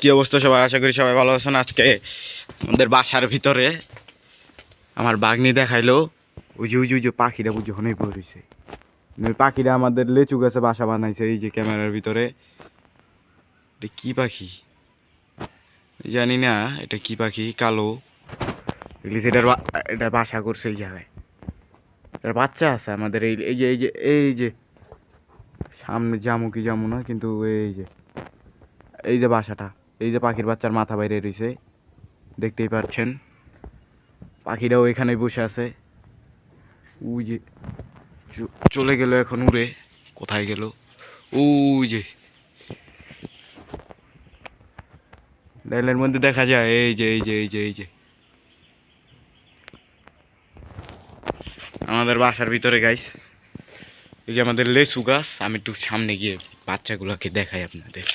কি অবস্থা সবার? আশা করি সবাই ভালো আছেন। আজকে আমাদের বাসার ভিতরে আমার বাগনি দেখাইলো। ওই যে ওই যে, ওই পাখিটা বুঝে হনেই পড়েছে ওই পাখিটা আমাদের লেচু গাছে বাসা বানাইছে, এই যে ক্যামেরার ভিতরে। এটা কি পাখি? জানি না, এটা কি পাখি? কালো। এটার এটা বাসা করছে এই জায়গায়। এটার বাচ্চা আছে আমাদের, এই এই যে এই যে এই যে। সামনে জামু কি জামু না, কিন্তু এই যে। এই যে বাসাটা, এই যে পাখির বাচ্চার মাথা বাইরে রয়েছে, দেখতেই পাচ্ছেন। পাখিটাও এখানেই বসে আছে। ওই যে চলে গেল এখন উড়ে, কোথায় গেল? ওই যে। ডাইলের মধ্যে দেখা যায়, এই যে এই যে এই যে এই যে। আমাদের বাসার ভিতরে গাইস এই যে আমাদের লেচু গাছ, আমি একটু সামনে গিয়ে বাচ্চাগুলোকে দেখাই আপনাদের।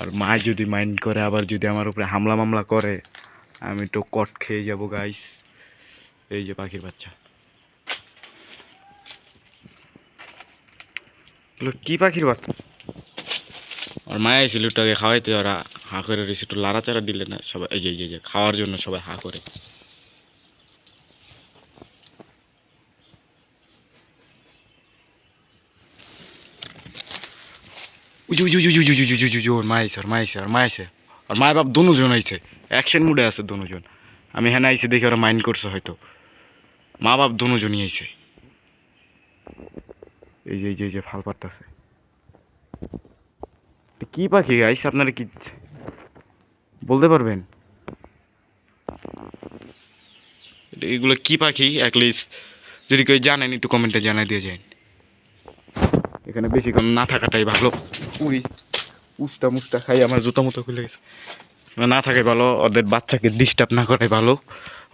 আর মা যদি মাইন্ড করে, আবার যদি আমার উপরে হামলা মামলা করে, আমি তো কট খেয়ে যাব গাইস এই যে পাখির বাচ্চা। কি পাখির বাচ্চা? আর মায়া এসে লুটাকে খাওয়াইতে, ওরা হা করে একটু লাড়াচাড়া দিলে না সবাই এই যে, খাওয়ার জন্য সবাই হা করে। উজু উজু উজু উজু উজু উজু উজু, ওর মা আইসে ওর মা আইসে ওর মা আইসে ওর মা বাপ দুজন আইসে অ্যাকশন মুডে আছে দুজন আমি হ্যাঁ আইসে দেখে ওরা মাইন্ড করছে হয়তো। মা বাপ দুজনই আইসে এই যে এই যে এই যে, ফাল পারতাছে কি পাখি আইসে আপনারা কি বলতে পারবেন? এগুলো কি পাখি? অ্যাটলিস্ট যদি কেউ জানেন, একটু কমেন্টে জানাই দিয়ে যায় এখানে বেশিক্ষণ না থাকাটাই ভালো। উই উস্টা মুস্টা খাই আমার জুতো মতো খুলে গেছে। না থাকে ভালো ওদের বাচ্চাকে ডিস্টার্ব না করাই ভালো।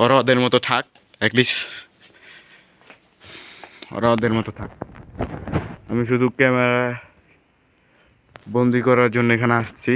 ওরা ওদের মতো থাক অ্যাটলিস্ট ওরা ওদের মতো থাক। আমি শুধু ক্যামেরা বন্দি করার জন্য এখানে আসছি।